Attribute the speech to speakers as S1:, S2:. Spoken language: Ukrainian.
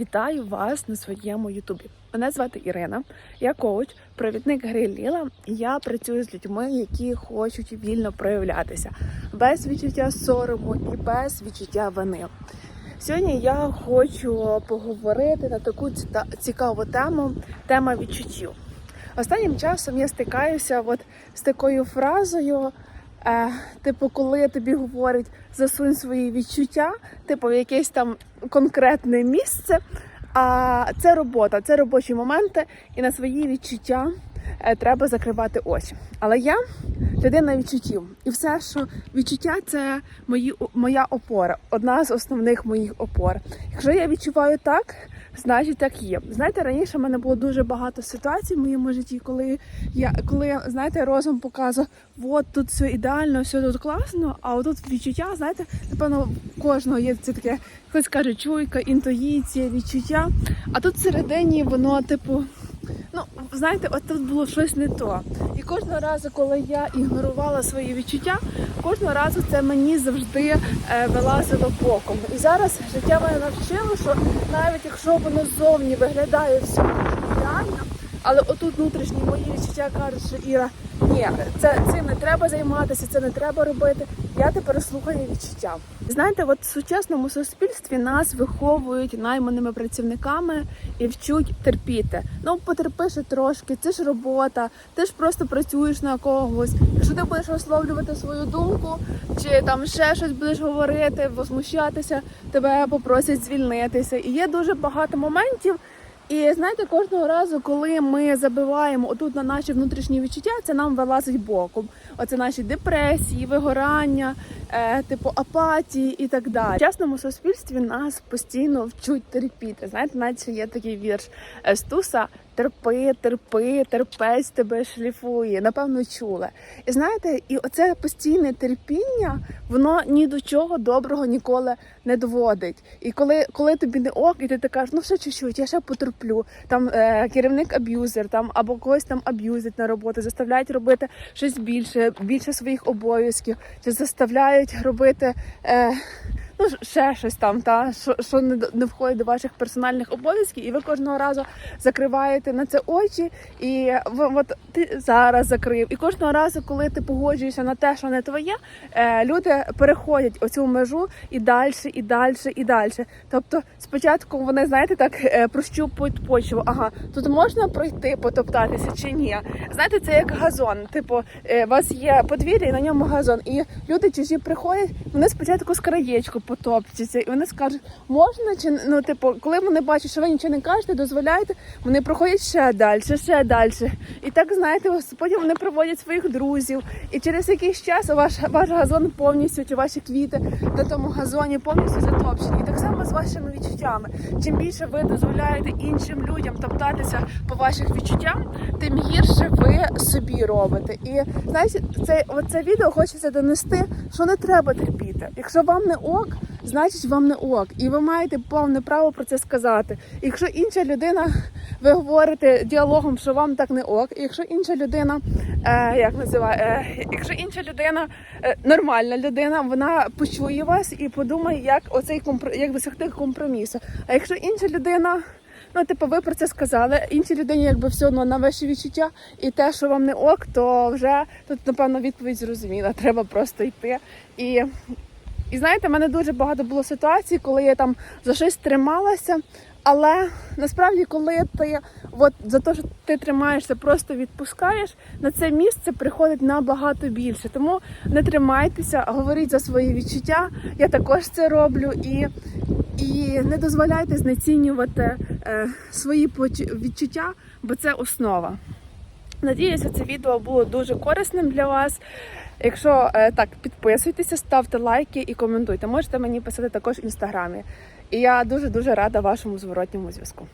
S1: Вітаю вас на своєму Ютубі. Мене звати Ірина, я коуч, провідник гри Ліла. Я працюю з людьми, які хочуть вільно проявлятися без відчуття сорому і без відчуття вини. Сьогодні я хочу поговорити на таку цікаву тему тема відчуттів. Останнім часом я стикаюся от з такою фразою. Е, типу, коли тобі говорять засунь свої відчуття, типу, в якесь там конкретне місце. А це робота, це робочі моменти, і на свої відчуття е, треба закривати очі. Але я людина відчуттів, і все, що відчуття це мої моя опора, одна з основних моїх опор. Якщо я відчуваю так, значить так є. Знаєте, раніше в мене було дуже багато ситуацій в моєму житті, коли я коли знаєте, розум показував, от тут все ідеально, все тут класно. А отут відчуття, знаєте, напевно, кожного є це таке, хтось каже, чуйка, інтуїція, відчуття. А тут всередині воно, типу. Ну, знаєте, от тут було щось не то. Кожного разу, коли я ігнорувала свої відчуття, кожного разу це мені завжди е, вилазило боком. І зараз життя мене навчило, що навіть якщо воно ззовні виглядає все ідеально, але отут внутрішні мої відчуття кажуть, що Іра, ні, це цим не треба займатися, це не треба робити. Я тепер слухаю відчуття. Знаєте, от в сучасному суспільстві нас виховують найманими працівниками і вчуть терпіти. Ну, потерпи ще трошки, це ж робота, ти ж просто працюєш на когось. Якщо ти будеш висловлювати свою думку, чи там ще щось будеш говорити, возмущатися, тебе попросять звільнитися. І є дуже багато моментів. І знаєте, кожного разу, коли ми забиваємо отут на наші внутрішні відчуття, це нам вилазить боком. Оце наші депресії, вигорання, е, типу апатії і так далі. В частному суспільстві нас постійно вчуть терпіти. Знаєте, наче є такий вірш Стуса. Терпи, терпи, терпець тебе шліфує. Напевно, чули. І знаєте, і оце постійне терпіння, воно ні до чого доброго ніколи не доводить. І коли, коли тобі не ок, і ти так кажеш, ну ще чуть-чуть, я ще потерплю. Там е, керівник аб'юзер, там або когось там аб'юзять на роботу, заставляють робити щось більше, більше своїх обов'язків, чи заставляють робити. Е, Ну, ще щось там, та що, що не, не входить до ваших персональних обов'язків, і ви кожного разу закриваєте на це очі, і от ти зараз закрив. І кожного разу, коли ти погоджуєшся на те, що не твоє, е, люди переходять оцю межу і далі, і далі, і далі. Тобто, спочатку вони, знаєте, так е, прощупують почву. Ага, тут можна пройти, потоптатися чи ні. Знаєте, це як газон. Типу, е, у вас є подвір'я, і на ньому газон. І люди чужі приходять, вони спочатку з краєчку потопчуться, і вони скажуть, можна чи ну, типу, коли вони бачать, що ви нічого не кажете, дозволяєте, вони проходять ще далі, ще далі. І так знаєте, потім вони проводять своїх друзів. І через якийсь час ваш ваш газон повністю чи ваші квіти на тому газоні повністю затопчені. І так само з вашими відчуттями. Чим більше ви дозволяєте іншим людям топтатися по ваших відчуттям, тим гірше ви собі робите. І знаєте, це оце відео хочеться донести, що не треба терпіти. Якщо вам не ок, значить вам не ок, і ви маєте повне право про це сказати. Якщо інша людина, ви говорите діалогом, що вам так не ок, якщо інша людина, е, як називає, е, якщо інша людина е, нормальна людина, вона почує вас і подумає, як оцей як досягти компромісу. А якщо інша людина. Ну, типу, ви про це сказали. Іншій людині якби все одно на ваші відчуття, і те, що вам не ок, то вже тут, напевно, відповідь зрозуміла. Треба просто йти. І, і знаєте, в мене дуже багато було ситуацій, коли я там за щось трималася. Але насправді, коли ти от за те, що ти тримаєшся, просто відпускаєш, на це місце приходить набагато більше. Тому не тримайтеся, говоріть за свої відчуття. Я також це роблю і. І не дозволяйте знецінювати е, свої відчуття, бо це основа. Надіюся, це відео було дуже корисним для вас. Якщо е, так, підписуйтеся, ставте лайки і коментуйте. Можете мені писати також в інстаграмі. І я дуже дуже рада вашому зворотньому зв'язку.